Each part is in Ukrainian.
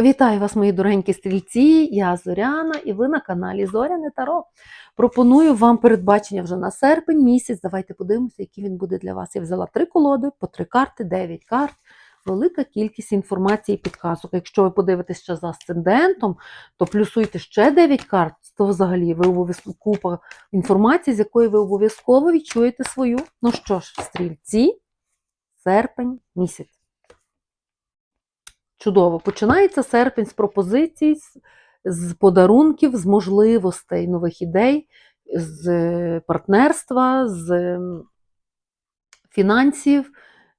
Вітаю вас, мої дорогенькі стрільці! Я Зоряна і ви на каналі Зоряне Таро. Пропоную вам передбачення вже на серпень місяць. Давайте подивимося, який він буде для вас. Я взяла три колоди, по три карти, дев'ять карт. Велика кількість інформації і підказок. Якщо ви подивитесь ще за асцендентом, то плюсуйте ще 9 карт, то взагалі ви обов'язково купа інформації, з якої ви обов'язково відчуєте свою. Ну що ж, стрільці, серпень місяць. Чудово. Починається серпень з пропозицій, з, подарунків, з можливостей, нових ідей, з е, партнерства, з фінансів,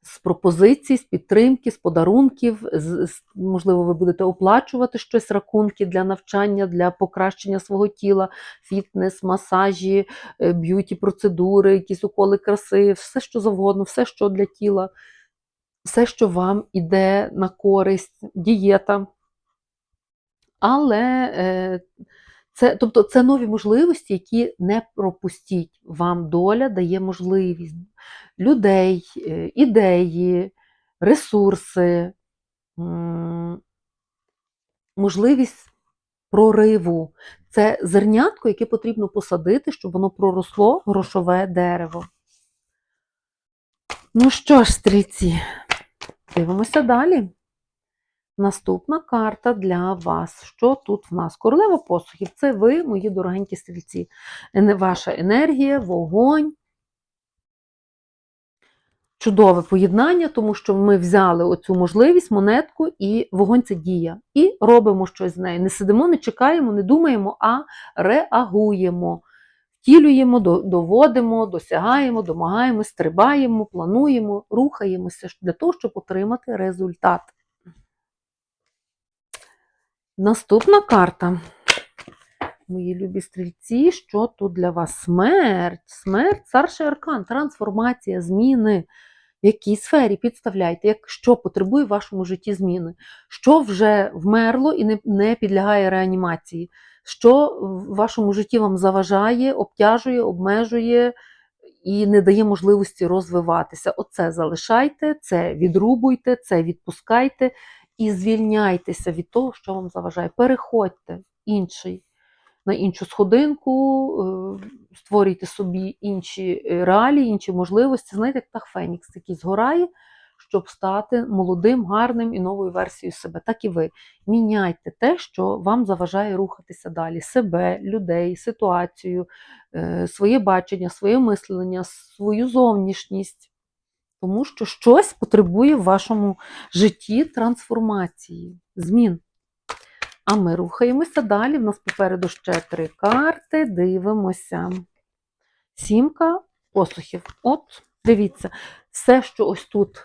з пропозицій, з підтримки, з подарунків. З, можливо, ви будете оплачувати щось, рахунки для навчання, для покращення свого тіла, фітнес, масажі, е, б'юті-процедури, якісь уколи краси, все що завгодно, все, що для тіла все, що вам іде на користь, дієта. Але е, це, тобто, це нові можливості, які не пропустіть. Вам доля дає можливість людей, е, ідеї, ресурси, можливість прориву. Це зернятко, яке потрібно посадити, щоб воно проросло грошове дерево. Ну що ж, стрільці, Дивимося далі. Наступна карта для вас. Що тут в нас? Королева посухів це ви, мої дорогенькі стрільці. Ваша енергія, вогонь. Чудове поєднання, тому що ми взяли оцю можливість, монетку, і вогонь це дія. І робимо щось з нею. Не сидимо, не чекаємо, не думаємо, а реагуємо. Втілюємо, доводимо, досягаємо, домагаємось, стрибаємо, плануємо, рухаємося для того, щоб отримати результат. Наступна карта. Мої любі стрільці, що тут для вас? Смерть. Смерть, старший аркан, трансформація, зміни. В якій сфері підставляйте, як що потребує в вашому житті зміни, що вже вмерло і не, не підлягає реанімації, що в вашому житті вам заважає, обтяжує, обмежує і не дає можливості розвиватися. Оце залишайте, це відрубуйте, це відпускайте і звільняйтеся від того, що вам заважає. Переходьте інший, на іншу сходинку, е, створюйте собі інші е, реалії, інші можливості. Знаєте, як птах Фенікс, який згорає, щоб стати молодим, гарним і новою версією себе. Так і ви. Міняйте те, що вам заважає рухатися далі. Себе, людей, ситуацію, е, своє бачення, своє мислення, свою зовнішність. Тому що щось потребує в вашому житті трансформації, змін. А ми рухаємося далі. В нас попереду ще три карти. Дивимося. Сімка посухів. От, дивіться, все, що ось тут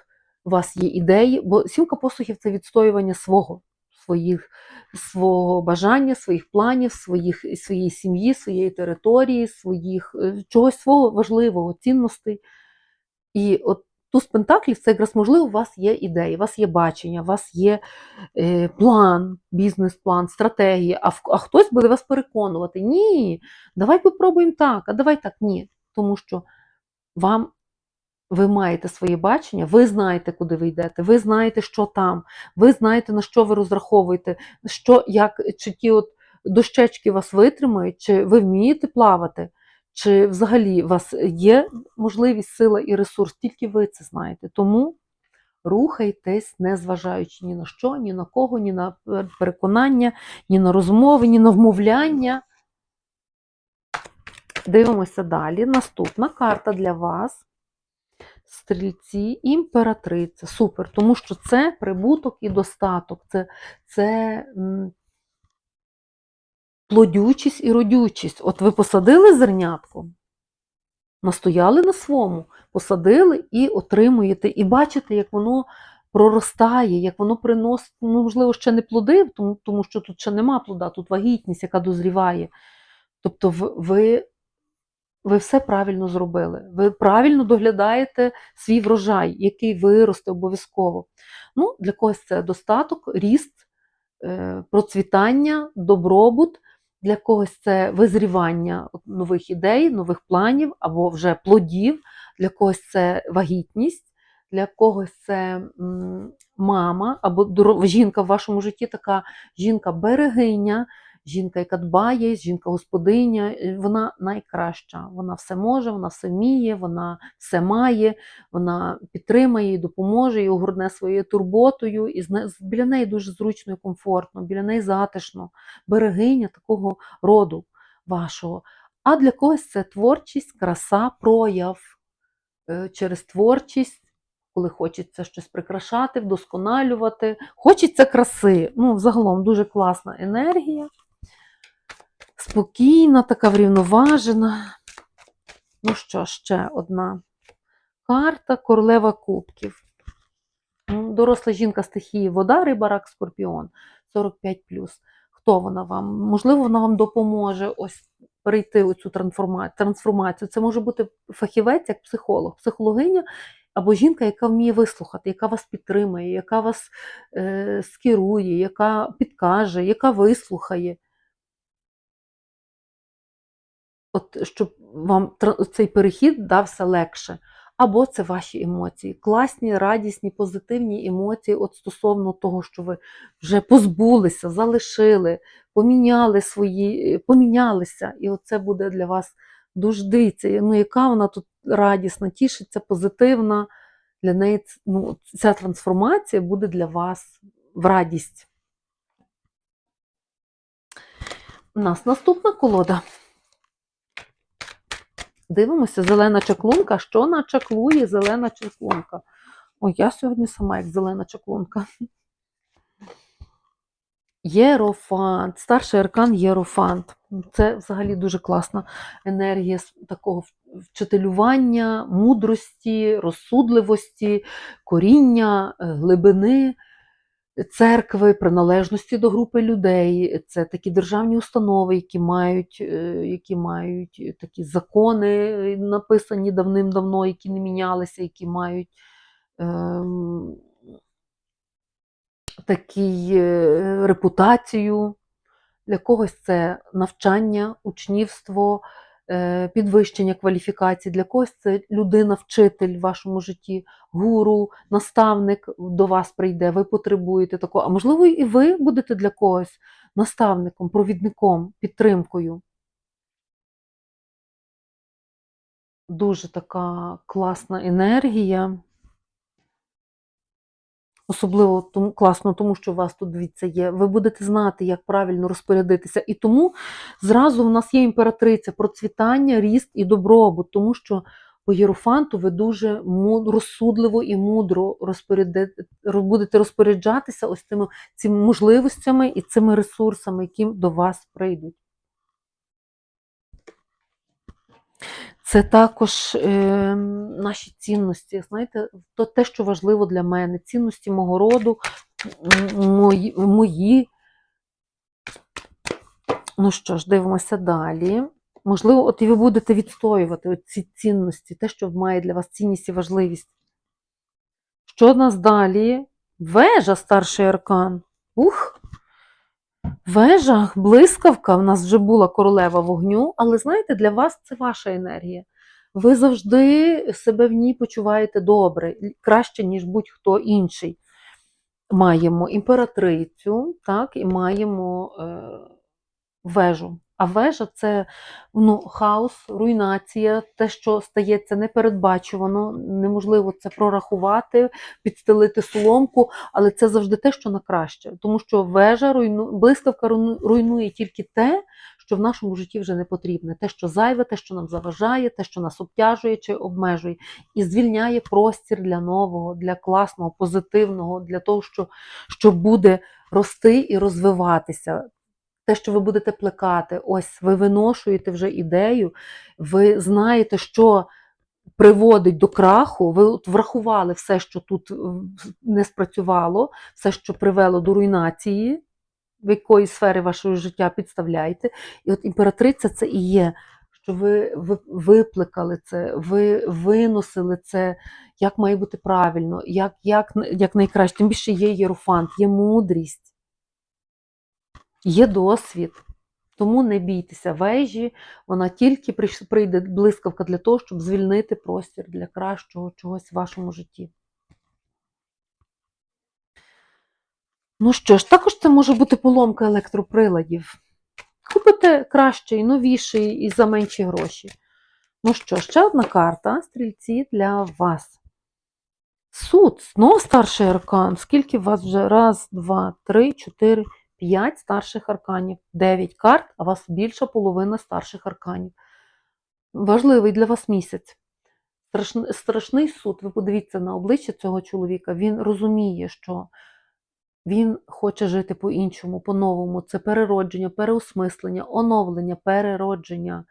у вас є ідеї, бо сімка посухів це відстоювання свого, своїх, свого бажання, своїх планів, своїх, своєї сім'ї, своєї території, своїх, е, чогось свого важливого, цінностей. І от туз пентаклів це якраз можливо, у вас є ідеї, у вас є бачення, у вас є е, план, бізнес-план, стратегія, а, а хтось буде вас переконувати. Ні, давай попробуємо так, а давай так, ні. Тому що вам ви маєте своє бачення, ви знаєте, куди ви йдете, ви знаєте, що там, ви знаєте, на що ви розраховуєте, що, як, чи ті от дощечки вас витримають, чи ви вмієте плавати, чи взагалі у вас є можливість, сила і ресурс, тільки ви це знаєте. Тому рухайтесь, не зважаючи ні на що, ні на кого, ні на переконання, ні на розмови, ні на вмовляння. Дивимося далі. Наступна карта для вас. Стрільці, імператриця. Супер, тому що це прибуток і достаток, це, це плодючість і родючість. От ви посадили зернятко, настояли на своєму, посадили і отримуєте, і бачите, як воно проростає, як воно приносить, ну, можливо, ще не плоди, тому, тому що тут ще нема плода, тут вагітність, яка дозріває. Тобто ви, ви все правильно зробили. Ви правильно доглядаєте свій врожай, який виросте обов'язково. Ну, для когось це достаток, ріст, е, процвітання, добробут. Для когось це визрівання нових ідей, нових планів або вже плодів, для когось це вагітність, для когось це мама або жінка в вашому житті така жінка-берегиня, жінка, яка дбає, жінка-господиня, е, вона найкраща. Вона все може, вона все вміє, вона все має, вона підтримає і допоможе, і огорне своєю турботою, і біля неї дуже зручно і комфортно, біля неї затишно. Берегиня такого роду вашого. А для когось це творчість, краса, прояв е, через творчість, коли хочеться щось прикрашати, вдосконалювати. Хочеться краси. Ну, загалом дуже класна енергія. Спокійна, така врівноважена. Ну що, ще одна карта королева кубків. Доросла жінка стихії вода, риба, рак, скорпіон 45 Хто вона вам? Можливо, вона вам допоможе ось перейти цю трансформацію. Це може бути фахівець, як психолог, психологиня або жінка, яка вміє вислухати, яка вас підтримує, яка вас е, скерує, яка підкаже, яка вислухає. От щоб вам цей перехід дався легше. Або це ваші емоції, класні, радісні, позитивні емоції от стосовно того, що ви вже позбулися, залишили, поміняли свої, помінялися, і оце буде для вас дуже дивіться, ну яка вона тут радісна, тішиться, позитивна. Для неї ну, ця трансформація буде для вас в радість. У нас наступна колода. Дивимося, зелена чаклунка. Що начаклує зелена чаклунка? Ой, я сьогодні сама як зелена чаклунка. Єрофант, старший аркан Єрофант. Це взагалі дуже класна енергія такого вчителювання, мудрості, розсудливості, коріння, е, глибини церкви, приналежності до групи людей. Це такі державні установи, які мають, е, які мають такі закони, е, написані давним-давно, які не мінялися, які мають ем, такий е, репутацію. Для когось це навчання, учнівство, підвищення кваліфікації, для когось це людина-вчитель в вашому житті, гуру, наставник до вас прийде, ви потребуєте такого. А можливо, і ви будете для когось наставником, провідником, підтримкою. Дуже така класна енергія. Особливо тому, класно, тому що у вас тут дивіться є. Ви будете знати, як правильно розпорядитися. І тому зразу в нас є імператриця процвітання, ріст і добробут, тому що по Єрофанту ви дуже розсудливо і мудро будете розпоряджатися ось цими, цими можливостями і цими ресурсами, які до вас прийдуть. Це також е, наші цінності. Знаєте, то те, що важливо для мене, цінності мого роду, мої. мої. Ну що ж, дивимося далі. Можливо, от і ви будете відстоювати ці цінності, те, що має для вас цінність і важливість. Що в нас далі? Вежа, старший аркан. Ух! Вежа, блискавка, в нас вже була королева вогню, але знаєте, для вас це ваша енергія. Ви завжди себе в ній почуваєте добре, краще, ніж будь-хто інший. Маємо імператрицю, так, і маємо е, вежу. А вежа це ну, хаос, руйнація, те, що стається непередбачувано, неможливо це прорахувати, підстелити соломку, але це завжди те, що на краще. Тому що вежа руйну... блискавка руйнує тільки те, що в нашому житті вже не потрібне, те, що зайве, те, що нам заважає, те, що нас обтяжує чи обмежує, і звільняє простір для нового, для класного, позитивного, для того, що, що буде рости і розвиватися. Те, що ви будете плекати, ось ви виношуєте вже ідею, ви знаєте, що приводить до краху, ви от врахували все, що тут е, не спрацювало, все, що привело до руйнації, в якої сфери вашого життя підставляєте. І от імператриця це і є, що ви, ви виплекали це, ви виносили це, як має бути правильно, як, як, як найкраще. Тим більше є єрофант, є мудрість. Є досвід, тому не бійтеся вежі, вона тільки прийде блискавка для того, щоб звільнити простір для кращого чогось в вашому житті. Ну що ж, також це може бути поломка електроприладів. Купите кращий, новіший і за менші гроші. Ну що, ще одна карта, стрільці, для вас. Суд, знову старший аркан. Скільки у вас вже? Раз, два, три, чотири, п'ять старших арканів. Дев'ять карт, а вас більша половина старших арканів. Важливий для вас місяць. Страшний, страшний суд. Ви подивіться на обличчя цього чоловіка. Він розуміє, що він хоче жити по-іншому, по-новому. Це переродження, переосмислення, оновлення, переродження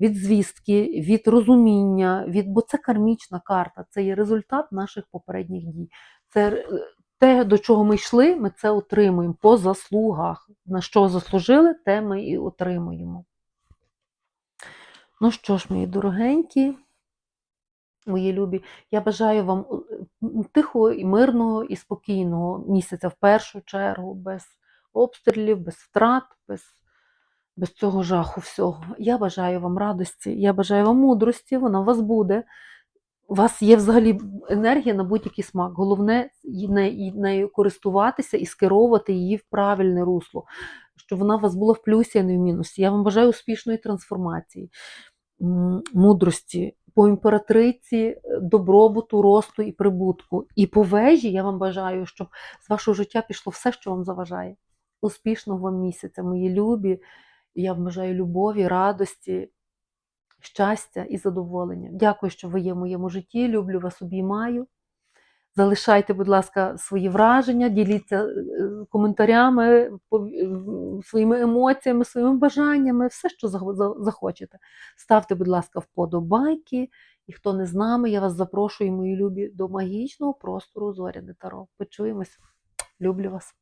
від звістки, від розуміння, від, бо це кармічна карта, це є результат наших попередніх дій. Це е, те, до чого ми йшли, ми це отримуємо по заслугах. На що заслужили, те ми і отримуємо. Ну що ж, мої дорогенькі, мої любі, я бажаю вам е, тихого і мирного і спокійного місяця в першу чергу, без обстрілів, без втрат, без без цього жаху всього. Я бажаю вам радості, я бажаю вам мудрості, вона у вас буде. У вас є взагалі енергія на будь-який смак. Головне нею користуватися і скеровувати її в правильне русло, щоб вона у вас була в плюсі, а не в мінусі. Я вам бажаю успішної трансформації, мудрості, по імператриці, е, добробуту, росту і прибутку. І по вежі я вам бажаю, щоб з вашого життя пішло все, що вам заважає. Успішного вам місяця, мої любі. Я вам бажаю любові, радості, щастя і задоволення. Дякую, що ви є в моєму житті. Люблю вас, обіймаю. Залишайте, будь ласка, свої враження, діліться е, коментарями, е, своїми емоціями, своїми бажаннями, все, що захочете. Ставте, будь ласка, вподобайки. І хто не з нами, я вас запрошую, мої любі, до магічного простору Зоряне Таро. Почуємось. Люблю вас.